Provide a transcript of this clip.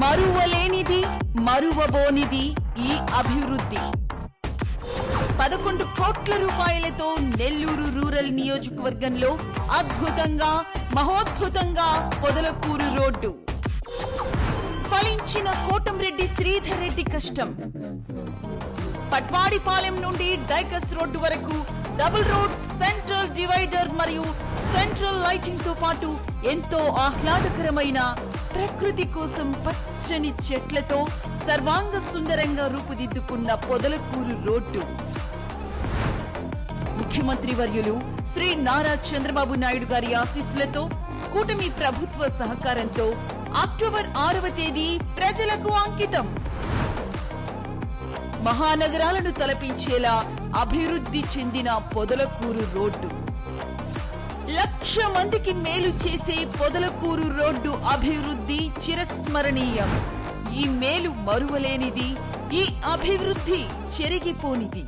మరువలేనిది మరువబోనిది ఈ అభివృద్ధి. పదకొండు కోట్ల రూపాయలతో నెల్లూరు రూరల్ నియోజకవర్గంలో అద్భుతంగా మహోద్భుతంగా పొదలకూరు రోడ్డు. ఫలించిన కోటంరెడ్డి శ్రీధర్ రెడ్డి కష్టం. పట్వాడిపాలెం నుండి డైకస్ రోడ్డు వరకు డబుల్ రోడ్ సెంట్రల్ డివైడర్ మరియు సెంట్రల్ లైటింగ్తో పాటు ఎంతో ఆహ్లాదకరమైన ప్రకృతి కోసం పచ్చని చెట్లతో సర్వాంగ సుందరంగా రూపుదిద్దుకున్న పొదలకూరు రోడ్డు. ముఖ్యమంత్రి వర్యులు శ్రీ నారా చంద్రబాబు నాయుడు గారి ఆశీస్సులతో కూటమి ప్రభుత్వ సహకారంతో అక్టోబర్ ఆరవ తేదీ ప్రజలకు అంకితం. మహానగరాలను తలపించేలా అభివృద్ధి చెందిన పొదలకూరు రోడ్డు. లక్ష మందికి మేలు చేసే పొదలకూరు రోడ్డు అభివృద్ధి చిరస్మరణీయం. ఈ మేలు మరువలేనిది ఈ అభివృద్ధి చెరిగిపోనిది.